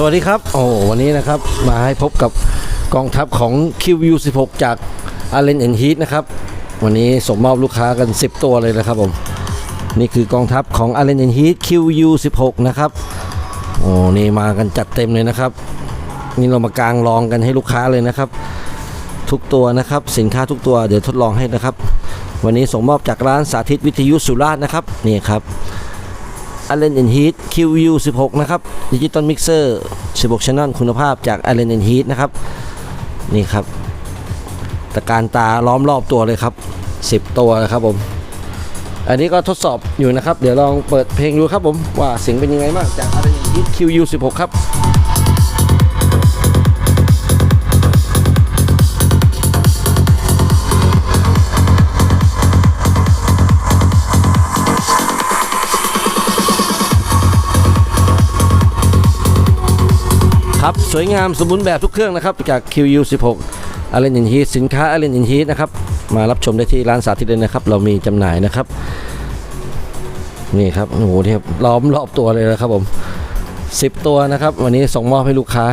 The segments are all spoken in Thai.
สวัสดีครับ โอ้วันนี้นะครับ มาให้พบกับกองทัพของ QU16 จาก a l l e n and Heat นะครับ วันนี้ส่งมอบลูกค้ากัน 10 ตัวเลยนะครับผม นี่คือกองทัพของ a l l e n and Heat QU16 นะครับ โอ้นี่มากันจัดเต็มเลยนะครับ นี่เรามากางรองกันให้ลูกค้าเลยนะครับ ทุกตัวนะครับ สินค้าทุกตัวเดี๋ยวทดลองให้นะครับ วันนี้ส่งมอบจากร้านสาธิตวิทยุสุราษฎร์นะครับ นี่ครับ a l l e n and Heat QU16 นะครับดิจิตอลมิกเซอร์16 Channel คุณภาพจาก a l l e n and Heat นะครับ นี่ครับตะการตาล้อมรอบตัวเลยครับ 10 ตัวนะครับผม อันนี้ก็ทดสอบอยู่นะครับ เดี๋ยวลองเปิดเพลงดูครับผม ว่าเสียงเป็นยังไงบ้างจาก a l l e n and Heat QU16 ครับ สวยงามสมบูรณ์แบบทุกเครื่องนะครับ จาก QU16 a l l e n in Heat สินค้า a l l e n in Heat นะครับมารับชมได้ที่ร้านสาธิตเลยนะครับ เรามีจำหน่ายนะครับ นี่ครับโอ้โหนี่ล้อมรอบตัวเลยนะครับผม10 ตัวนะครับ วันนี้ส่งมอบให้ลูกค้า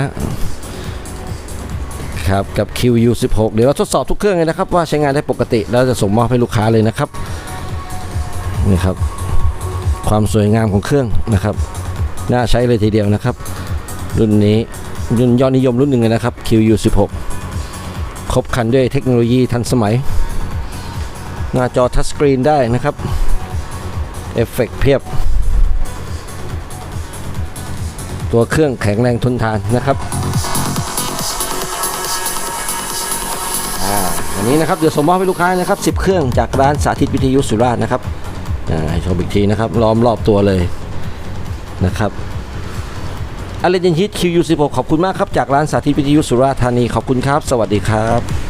ครับกับ QU16 เดี๋ยวเราทดสอบทุกเครื่องเลยนะครับ ว่าใช้งานได้ปกติแล้วจะส่งมอบให้ลูกค้าเลยนะครับนี่ครับ ความสวยงามของเครื่องนะครับ น่าใช้เลยทีเดียวนะครับ รุ่นนี้ รุ่นยอดนิยมรุ่นหนึ่งเลยนะครับ QU16 ครบครันด้วยเทคโนโลยีทันสมัย หน้าจอทัชสกรีนได้นะครับ เอฟเฟกต์เพียบ ตัวเครื่องแข็งแรงทนทานนะครับอันนี้นะครับเดี๋ยวส่งมอบให้ลูกค้านะครับ 10 เครื่องจากร้านสาธิตวิทยุสุราษฎร์นะครับให้ชมอีกทีนะครับล้อมรอบตัวเลยนะครับ อเลนยินฮิตคิวยูสิขอบคุณมากครับ จากร้านสาธิตวิทยุสุราษฎร์ธานี ขอบคุณครับ สวัสดีครับ